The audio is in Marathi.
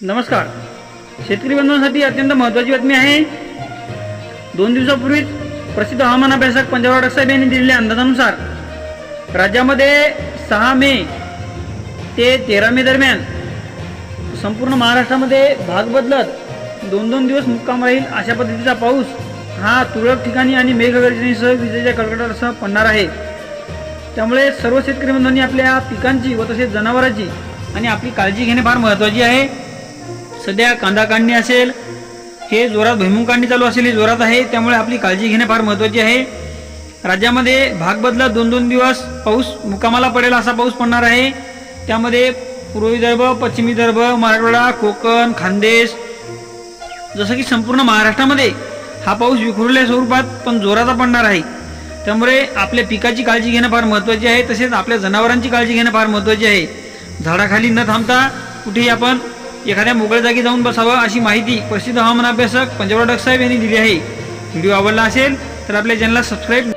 नमस्कार. शेतकरी बंधूंसाठी अत्यंत महत्त्वाची बातमी आहे. दोन दिवसापूर्वीच प्रसिद्ध हवामान अभ्यासक पंजाबराव डसाहेब यांनी दिलेल्या अंदाजानुसार राज्यामध्ये सहा मे ते तेरा मे दरम्यान संपूर्ण महाराष्ट्रामध्ये भाग बदलत दोन दोन दिवस मुक्काम राहील अशा पद्धतीचा पाऊस हा तुरळक ठिकाणी आणि मेघगर्जनेसह विजेच्या कडकडाटासह पडणार आहे. त्यामुळे सर्व शेतकरी बंधूंनी आपल्या पिकांची व तसेच जनावरांची आणि आपली काळजी घेणे फार महत्त्वाची आहे. सध्या कांदा काढणी असेल हे जोरात भुईमुग काढणी चालू असेल हे जोरात आहे त्यामुळे आपली काळजी घेणे फार महत्त्वाची आहे. राज्यामध्ये भाग बदलत दोन दोन दिवस पाऊस मुकामाला पडेल असा पाऊस पडणार आहे. त्यामध्ये पूर्व विदर्भ पश्चिम विदर्भ मराठवाडा कोकण खानदेश जसं की संपूर्ण महाराष्ट्रामध्ये हा पाऊस विखुरल्या स्वरूपात पण जोराचा पडणार आहे. त्यामुळे आपल्या पिकाची काळजी घेणं फार महत्त्वाची आहे तसेच आपल्या जनावरांची काळजी घेणं फार महत्त्वाची आहे. झाडाखाली न थांबता कुठेही आपण एखाद्या मोकळ्या जागी जाऊन बसावं अशी माहिती प्रसिद्ध हवामान अभ्यासक पंजाबराव डग साहेब यांनी दिली आहे. व्हिडिओ आवडला असेल तर आपल्या चॅनलला सबस्क्राईब